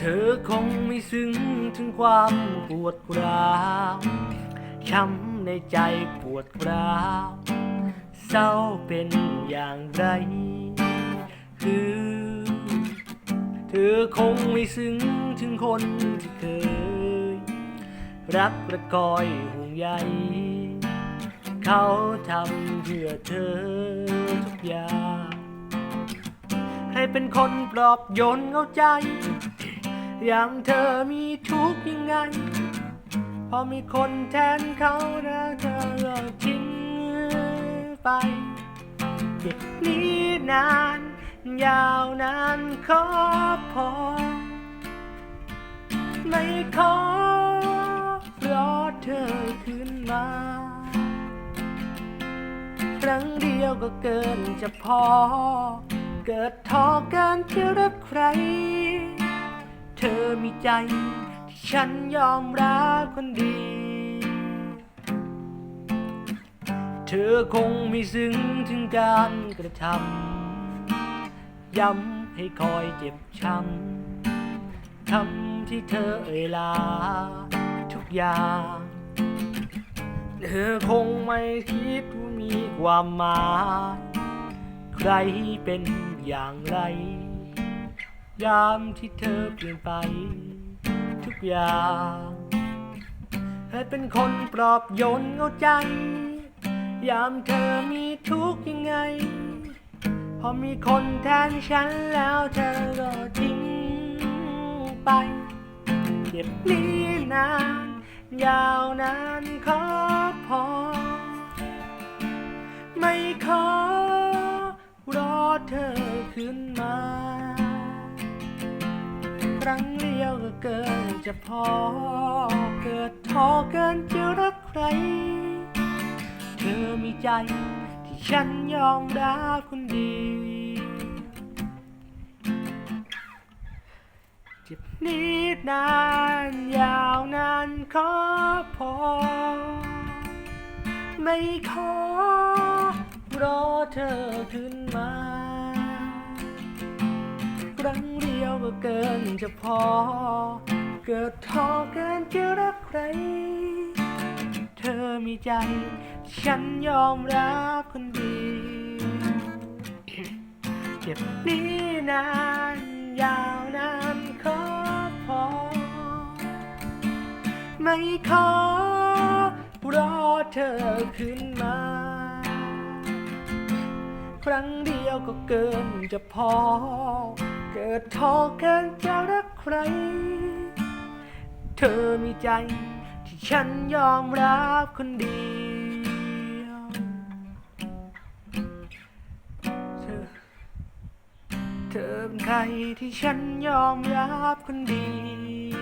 เธอคงไม่ซึ้งถึงความปวดร้าวช้ำในใจปวดร้าวเศร้าเป็นอย่างไร คือ เธอคงไม่ซึ้งถึงคนที่เคย รักระกอยห่วงใยเขาทำเพื่อเธอทุกอย่างให้เป็นคนปลอบโยนเอาใจ อย่างเธอมีทุกยังไง พอมีคนแทนเขาแล้วเธอก็ทิ้งไปเจ็บนี้นาน ยาวนานขอพอ ไม่ขอรอเธอคืนมา ครั้งเดียวก็เกินจะพอ เกิดท้อเกินที่รักใคร เธอมีใจ ที่ฉันยอมรับคนดี เธอคงไม่ซึ้งถึงการกระทำย้ำให้คอยเจ็บช้ำทำที่เธอเอ่ยลา ทุกอย่างเธอคงไม่คิดว่ามีความหมาย ใครเป็นอย่างไร ยามที่เธอเปลี่ยนไป ทุกอย่างให้เป็นคนปลอบโยนเอาใจ ยามเธอมีทุกข์ยังไง พอมีคนแทนฉันแล้วเธอก็ทิ้งไปเจ็บนี้นาน ยาวนานขอพอ ไม่ขอรอเธอขึ้นมา รังเดียวก็เกินจะพอ เกิดท้อเกินจะรักใคร เธอมีใจที่ฉันยอมรับคนดี เจ็บนิดนานยาวนานขอพอ ไม่ขอรอเธอขึ้นมา รั้งเดียวก็เกินจะพอ เกิดท้อเกินจะรักใคร เธอมีใจ ฉันยอมรับคนดีเจ็บนี้นานยาวนานขอพอ ไม่ขอรอเธอขึ้นมา ครั้งเดียวก็เกินจะพอ เกิดท้อเกินจะรักใคร เธอมีใจที่ฉันยอมรับคนเดียว เธอ เธอเป็นใครที่ฉันยอมรับคนเดียว